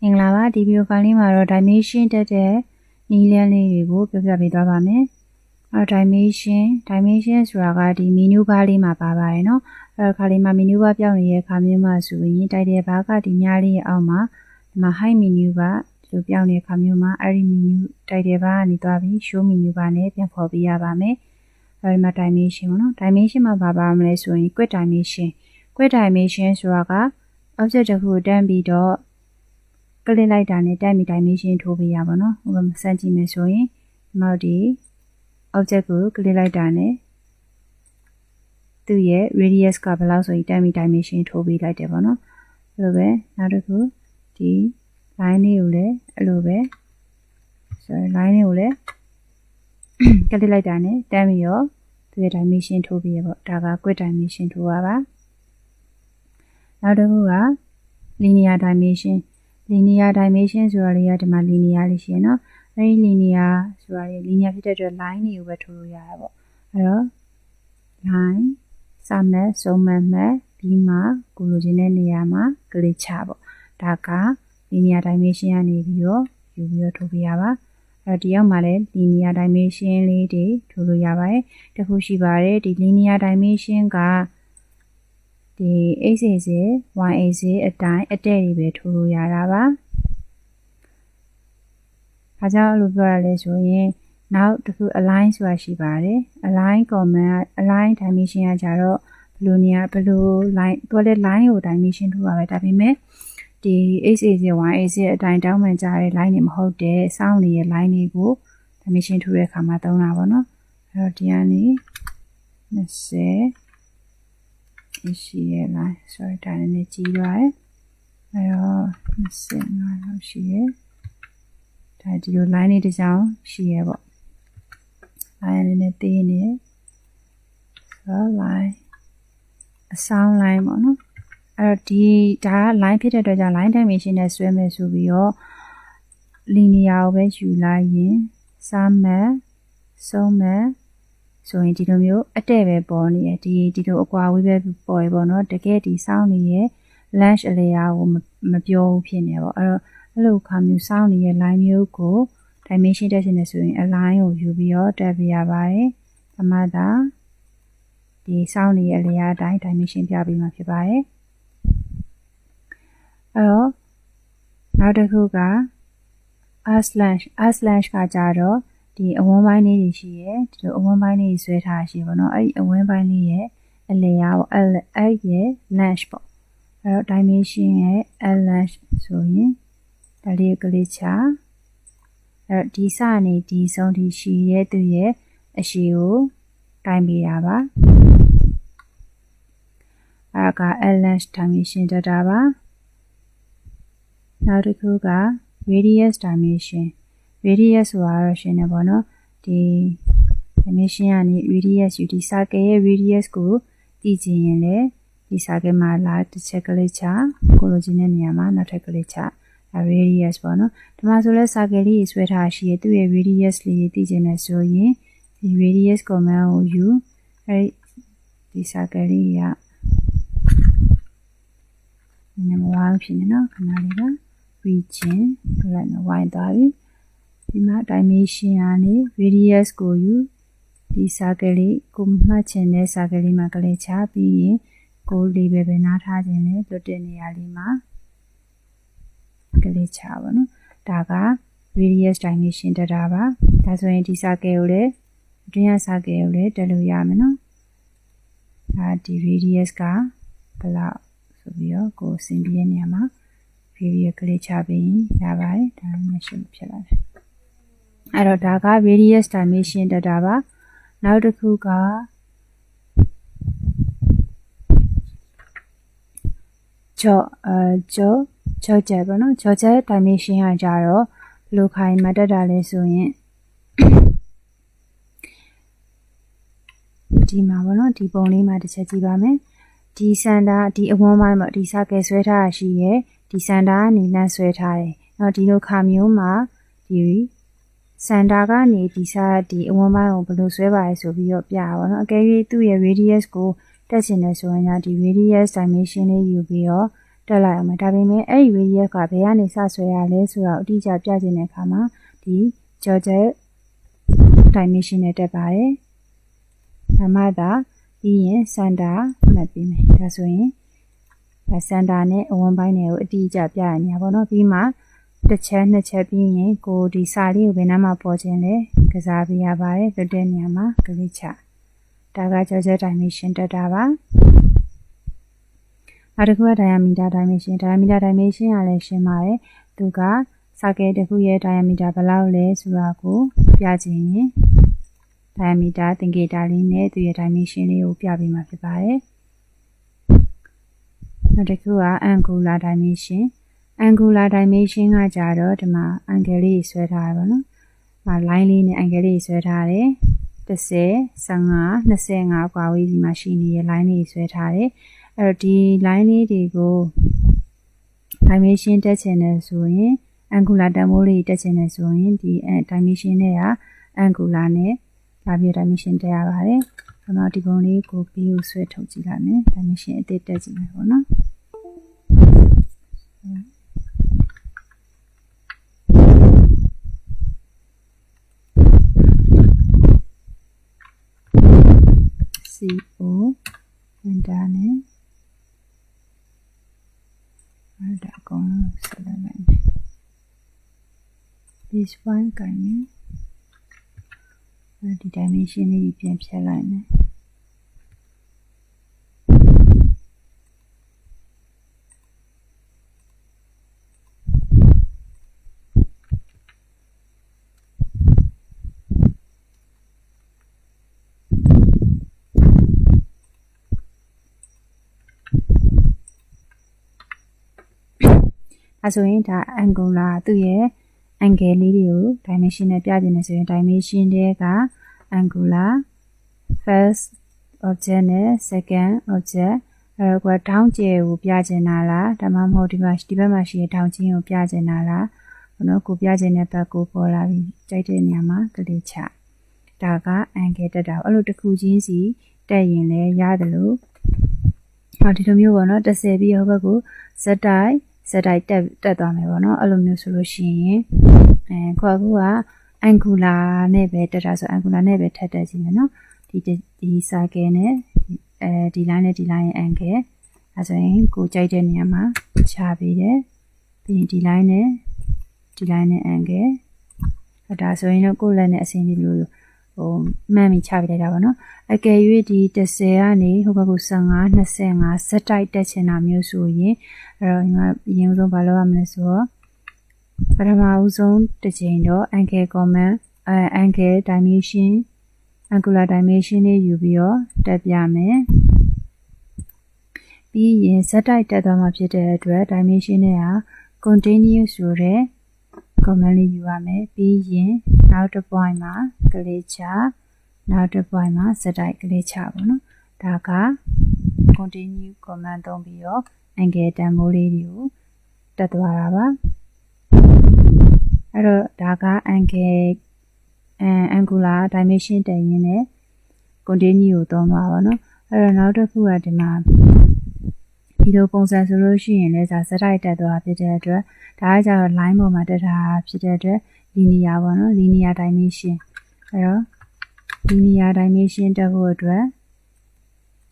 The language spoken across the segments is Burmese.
မင်္ဂလာပါဒီဗီဒီယိုဖိုင်လေးမှာတော့ dimension တက်တဲ့နည်းလမ်းလေးတွေကိုပြောပြပေးသွားပါမယ်အဲ dimension dimension ဆိုတာကဒီ menu bar လေးမှာပါပါတယ်เนาะအဲခါလေးမှာ menu bar ပြောင်းနေတဲ့ခါမျိုးမှာဆိုရင်တိုက်တဲ့ဘာကဒီများလေးရဲ့အောက်မှာဒီမှာ high menu ကဒီလိုပြောင်းနေတဲ့ခါမျိုးမှာအဲ့ဒီ menu တိုက်တဲ့ဘာကနေသွားပြီး show menu bar နဲ့ပြန်ဖော်ပေးရပါမယ်အဲဒီမှာ dimension ပေါ့နော် dimension မှာဘာပါမလဲဆိုရင် quick dimension quick dimension ဆိုတာက object တစ်ခုကိုတန်းပြီးတော့ ကလစ်လိုက်တာနဲ့တက်မီ dimension ထိုးပေးရပါတော့။ဟိုမှာစမ်းကြည့်မယ်ဆိုရင်ဒီမှာဒီ object ကိုကလစ်လိုက်တာနဲ့သူ့ရဲ့ radius ကဘယ်လောက်ဆိုရင်တက်မီ dimension ထိုးပေးလိုက်တယ်ပေါ့နော်။အဲ့လိုပဲနောက်တစ်ခုဒီ line လေးကိုလည်းအဲ့လိုပဲ sorry line လေးကိုလည်းကလစ်လိုက်တာနဲ့တက်မီရောသူ့ရဲ့ dimension ထိုးပေးရပေါ့။ဒါက quick dimension ထိုးရပါ။နောက်တစ်ခုက linear dimension linear dimension ဆိုတာလေးကဒီမှာ linear လေးရှိရနော်အဲဒီ linear ဆိုတာလေး linear ဖြစ်တဲ့အတွက် line တွေကိုပဲထိုးလို့ရတာပေါ့အဲတော့ line စမဲ့ဆုံးမဲ့မဲ့ပြီးမှကိုလိုချင်တဲ့နေရာမှာ click ချပေါ့ဒါက linear dimension ကနေပြီးတော့ယူပြီးတော့ထိုးပြရပါအဲ့ဒီရောက်မှာလည်း linear dimension လေးတွေထိုးလို့ရပါတယ်တခုရှိပါတယ်ဒီ linear dimension က ဒီ x axis y axis အတိုင်းအတဲ့တွေပဲထိုးလို့ရတာပါ။ဒါကြောင့်အဲ့လိုပြောရလဲဆိုရင်နောက်တစ်ခု align ဆိုတာရှိပါတယ်။ align command align dimension ကကြတော့ဘယ်လိုနေရာဘယ်လို line သူကလည်း line ကို dimension ထိုးပါပဲဒါပေမဲ့ဒီ x axis y axis အတိုင်းတောင်းမှန်ကြတဲ့ line တွေမဟုတ်တဲ့စောင်းနေတဲ့ line တွေကို dimension ထိုးတဲ့အခါမှာသုံးတာပေါ့နော်။အဲ့တော့ဒီကနေ20 ရှိရလား sorry ဒါနည်းနည်းကြီးသွားတယ်အဲတော့25လောက်ရှိရဒါဒီလို line လေးတစ်ချောင်းရှိရပေါ့ line နည်းနည်းသေးနေဆို line အဆောင် line ပေါ့နော်အဲ့တော့ဒီဒါက line ဖြစ်တဲ့အတွက်ကြောင့် line dimension နဲ့ဆွဲမယ်ဆိုပြီးတော့ linear ကိုပဲယူလိုက်ရင်စားမယ်ဆုံးမယ် ဆိုရင်ဒီလိုမျိုးအတဲ့ပဲပေါ်နေတယ်ဒီဒီလိုအကွာဝေးပဲပေါ်ရပေါ့နော်တကယ်ဒီစောင်းနေရဲ့ lunch အလေယာကိုမပြောဘူးဖြစ်နေပေါ့အဲ့တော့အဲ့လိုခါမျိုးစောင်းနေရဲ့ line မျိုးကို dimension တက်ရှင်နေဆိုရင် align ကိုယူပြီးတော့တက်ပြရပါတယ်အမှတ်သာဒီစောင်းနေရဲ့အလေယာအတိုင်း dimension ပြပြီးမှဖြစ်ပါတယ်အဲ့တော့နောက်တစ်ခုက r slash r slash ကကြတော့ ဒီအဝန်းပိုင်းလေးတွေရှိရယ်ဒီလိုအဝန်းပိုင်းလေးဆွဲထားရှိပေါ့နော်အဲ့ဒီအဝန်းပိုင်းလေးရဲ့အလေယာပေါ့အဲ့အဲ့ရဲ့ lash ပေါ့အဲ့တော့ dimension ရဲ့ lash ဆိုရင်ဒါလေးကလေးချအဲ့ဒီစနေဒီဆုံးဒီရှိရဲ့သူရဲ့အရှိကိုတိုင်းပေးတာပါအဲ့က lash dimension တတာပါနောက်တစ်ခုက radius dimension radius ဆိုတာတော့ရှင်းနေပါတော့ဒီ dimension ကနေ radius ယူဒီ circle ရဲ့ radius ကိုသိချင်ရင်လည်းဒီ circle မှာလာတစ်ချက်ကလေးချကိုလိုချင်တဲ့နေရာမှာနောက်ထပ်ကလေးချဒါ radius ပေါ့နော်ဒီမှာဆိုလဲ circle လေးဆွဲထားရှိရသူ့ရဲ့ radius လေးသိချင်တယ်ဆိုရင်ဒီ radius command ကိုယူအဲဒီ circle လေးကနံပါတ်1ဖြစ်နေနော်ခဏလေးက region လိုက်နော်ဝိုင်းသွားပြီ ဒီမှာ dimension ကနေ radius ကိုယူဒီ circle လေးကိုမှတ်ချင်တဲ့ circle လေးမှာကလေးချပြီးရင်ကို label ပဲနားထားခြင်းနဲ့လွတ်တဲ့နေရာလေးမှာကလေးချပါနော်ဒါက radius dimension တက်တာပါဒါဆိုရင်ဒီ circle ကိုလည်းအတွင်းရ circle ကိုလည်းတက်လို့ရမယ်နော်ဒါဒီ radius ကဘယ်လောက်ဆိုပြီးတော့ကိုစင်ပြည့်နေရာမှာ radius ကလေးချပြီးရပါတယ်ဒါမှရှင်းဖြစ်လာတယ် အဲ့တော့ဒါက radius dimension data ပါနောက်တစ်ခုကကြောအဲကြောကြောချက်ပေါ့နော်ကြောချက် dimension ကကြတော့ဘယ်လိုခိုင်းမှတက်တာလဲဆိုရင်ဒီမှာပေါ့နော်ဒီပုံလေးမှာတစ်ချက်ကြည့်ပါမယ်ဒီစန်တာဒီအဝန်းပိုင်းပေါ့ဒီ circle ဆွဲထားတာရှိရယ်ဒီစန်တာကနေလမ်းဆွဲထားတယ်။နောက်ဒီလိုခါမျိုးမှာဒီ စန်တာကနေဒီစားဒီအဝန်းပိုင်းကိုဘယ်လိုဆွဲပါလဲဆိုပြီးတော့ပြတာပေါ့နော်အကယ်၍သူ့ရဲ့ radius ကိုတက်ရှင်နေဆိုရင်ညဒီ radius dimension လေးယူပြီးတော့တက်လိုက်အောင်မယ်ဒါပေမဲ့အဲ့ဒီ radius ကဘယ်ကနေစဆွဲရလဲဆိုတာအတိအကျပြချင်တဲ့အခါမှာဒီ geojet dimension နဲ့တက်ပါတယ်ဒါမှသာပြီးရင် center မှတ်ပေးမယ်ဒါဆိုရင် center နဲ့အဝန်းပိုင်းတွေကိုအတိအကျပြရနေပါတော့ပြီးမှ တစ်ချက်နှစ်ချက်ပြီးရင်ကိုဒီစာလေးကိုဘယ်နှမှာပေါ်ခြင်းလဲကစားပေးရပါတယ်လွတ်တဲ့နေရာမှာကလေးချဒါက georgette dimension တက်တာပါနောက်တစ်ခုက diameter dimension diameter dimension ကလည်းရှင်းပါတယ်သူက circle တစ်ခုရဲ့ diameter ဘယ်လောက်လဲဆိုတာကိုပြချင်ရင် diameter သင်္ကေတလေးနဲ့သူရဲ့ dimension လေးကိုပြပေးမှာဖြစ်ပါတယ်နောက်တစ်ခုက angular dimension angular dimension ကကြတော့ဒီမှာ angle လေးဆွဲထားရပါတော့။ဒါ line လေးနဲ့ angle လေးဆွဲထားတယ်။30 15 25ကွာဝေးဒီမှာရှိနေတဲ့ line လေးဆွဲထားတယ်။အဲ့တော့ဒီ line လေးတွေကို dimension တက်ချင်တယ်ဆိုရင် angular တန်ဖိုးလေးတက်ချင်တယ်ဆိုရင်ဒီ dimension နဲ့က angular နဲ့လာပြီး dimension တက်ရပါတယ်။ကျွန်တော်ဒီပုံလေးကို B ကိုဆွဲထုတ်ကြည့်လိုက်မယ်။ dimension အသစ်တက်ကြည့်မယ်ပေါ့နော်။ base 1ကိုင်မယ်အဲ့ဒီ dimension လေးပြန်ဖြတ်လိုက်မယ်အဲဆိုရင်ဒါ angular သူ့ရဲ့ angle လေးတွေကို dimension နဲ့ပြချင်တယ်ဆိုရင် dimension တွေက angular first object နဲ့ second object အဲကွာထောင်းကျဲကိုပြချင်တာလားဒါမှမဟုတ်ဒီမှာဒီဘက်မှာရှိတဲ့ထောင်းချင်းကိုပြချင်တာလားဘနော်ကိုပြချင်တဲ့ဘက်ကိုပေါ်လာပြီးကြိုက်တဲ့နေရာမှာကလေးချဒါက angle တက်တာအဲ့လိုတစ်ခုချင်းစီတက်ရင်လည်းရတယ်လို့ဟောဒီလိုမျိုးပေါ့နော်30ပြီးဟိုဘက်ကိုဇက်တိုက် ဇက်တိုက်တက်တက်သွားမယ်ပေါ့နော်အဲ့လိုမျိုးဆိုလို့ရှိရင်အဲခွာကူက angular နဲ့ပဲတက်တာဆို angular နဲ့ပဲထပ်တက်ကြည့်မယ်နော်ဒီဒီ circle နဲ့အဲဒီ line နဲ့ဒီ line ရဲ့ angle အဲဆိုရင်ကိုကြိုက်တဲ့နေရာမှာချပေးတယ်ပြီးရင်ဒီ line နဲ့ဒီ line နဲ့ angle ဒါဆိုရင်တော့ကိုယ်လက်နဲ့အဆင်ပြေလို့ ဟိုမှန်ပြီးချပေးလိုက်တာပါနော်အကယ်၍ဒီ30ကနေဟိုဘက်က15 25စက်တိုက်တက်ချင်တာမျိုးဆိုရင်အဲ့တော့ညီမအရင်ဆုံးဘာလုပ်ရမလဲဆိုတော့ပထမဦးဆုံးတစ်ချိန်တော့ angle comment အဲ angle dimension angular dimension လေးယူပြီးတော့တက်ပြမယ်ပြီးရင်ဇက်တိုက်တက်သွားမှာဖြစ်တဲ့အတွက် dimension နဲ့ဟာ continuous ဆိုတဲ့ comment လေးယူရမယ်ပြီးရင်နောက်တစ် point မှာကလေးချနောက်တစ် point မှာဇက်တိုက်ကလေးချပါတော့ဒါက continue comment သုံးပြီးတော့ angle တန်ဖိုးလေးတွေကိုတက်သွားတာပါအဲ့တော့ဒါက angle angular dimension တည်ရင်းနဲ့ continue ကိုသုံးသွားပါတော့အဲ့တော့နောက်တစ်ခုကဒီမှာ ဒီလိုပုံစံဆိုလို့ရှိရင်လည်းဇာစတိုက်တက်သွားဖြစ်တဲ့အတွက်ဒါကကြတော့ line ပေါ်မှာတက်တာဖြစ်တဲ့အတွက် linear ပေါ့နော် linear dimension အဲ့တော့ linear dimension တက်ဖို့အတွက်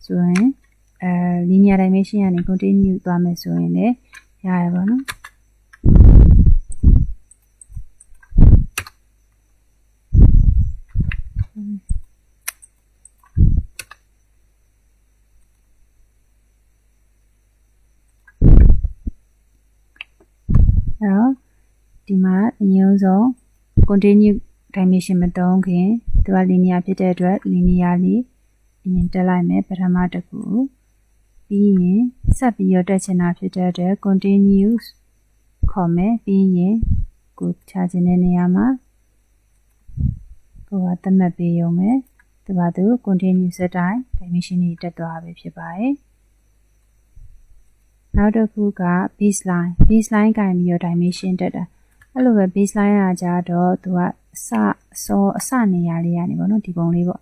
ဆိုရင်အဲ linear dimension ကနေ continue သွားမယ်ဆိုရင်လည်းရတယ်ပေါ့နော် အဲ့တော့ဒီမှာအရင်ဆုံး continue dimension မသုံးခင်သူက linear ဖြစ်တဲ့အတွက် linear လေးအရင်တက်လိုက်မယ်ပထမတစ်ခုပြီးရင်ဆက်ပြီးရတက်ချင်တာဖြစ်တဲ့အတွက် continuous ခေါ်မယ်ပြီးရင်ကိုချခြင်းတဲ့နေရာမှာကိုကသတ်မှတ်ပေးရုံပဲသူကသူ continuous အတိုင်း dimension တွေတက်သွားပြီဖြစ်ပါတယ် နောက်တစ်ခုက baseline baseline ကင်ပြီးတော့ dimension တက်တာအဲ့လိုပဲ baseline ကကြတော့သူကအစစောအစနေရာလေးကနေပေါ့နော်ဒီပုံလေးပေါ့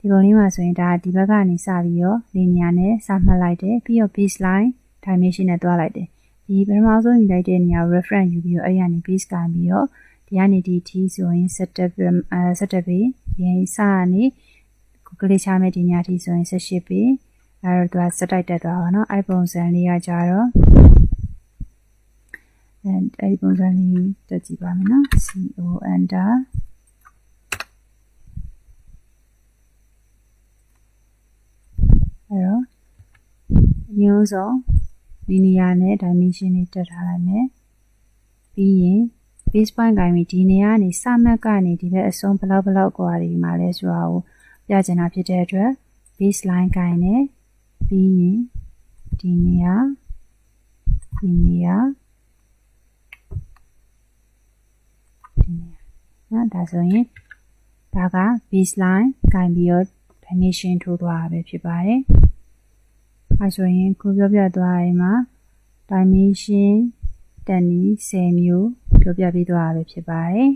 ဒီပုံလေးမှာဆိုရင်ဒါဒီဘက်ကနေစပြီးတော့ linear နဲ့စမှတ်လိုက်တယ်ပြီးတော့ baseline dimension နဲ့တွားလိုက်တယ်ဒီပထမဆုံးယူလိုက်တဲ့နေရာ reference ယူပြီးတော့အဲ့ရနေ base ကန်ပြီးတော့ဒီကနေဒီ t ဆိုရင်17အဲ17ပေရင်းစကနေကိုကလေးချမယ်ဒီညထိဆိုရင်18ပေ အဲ့တော့သူကစတိုက်တက်သွားတာနော်အဲ့ပုံစံလေးကကြတော့အဲ့ပုံစံလေးတက်ကြည့်ပါမယ်နော် CO under အဲ့တော့ညုံးဆုံးဒီနေရာနဲ့ dimension တွေတက်ထားလိုက်မယ်ပြီးရင် base point ကိုင်းပြီးဒီနေရာကနေစမက်ကနေဒီဘက်အဆုံးဘလောက်ဘလောက်ကွာဒီမှာလဲဆိုတာကိုပြချင်တာဖြစ်တဲ့အတွက် baseline ကိုင်းနဲ့ ပြီးရင်ဒီနေရာဒီနေရာဒီနေရာနော်ဒါဆိုရင်ဒါက baseline ကိုင်းပြီးတော့ dimension ထိုးသွားတာပဲဖြစ်ပါတယ်အဲဆိုရင်ကိုပြောပြသွားရင်မှာ dimension တန်နီ10မျိုးပြောပြပေးသွားတာပဲဖြစ်ပါတယ်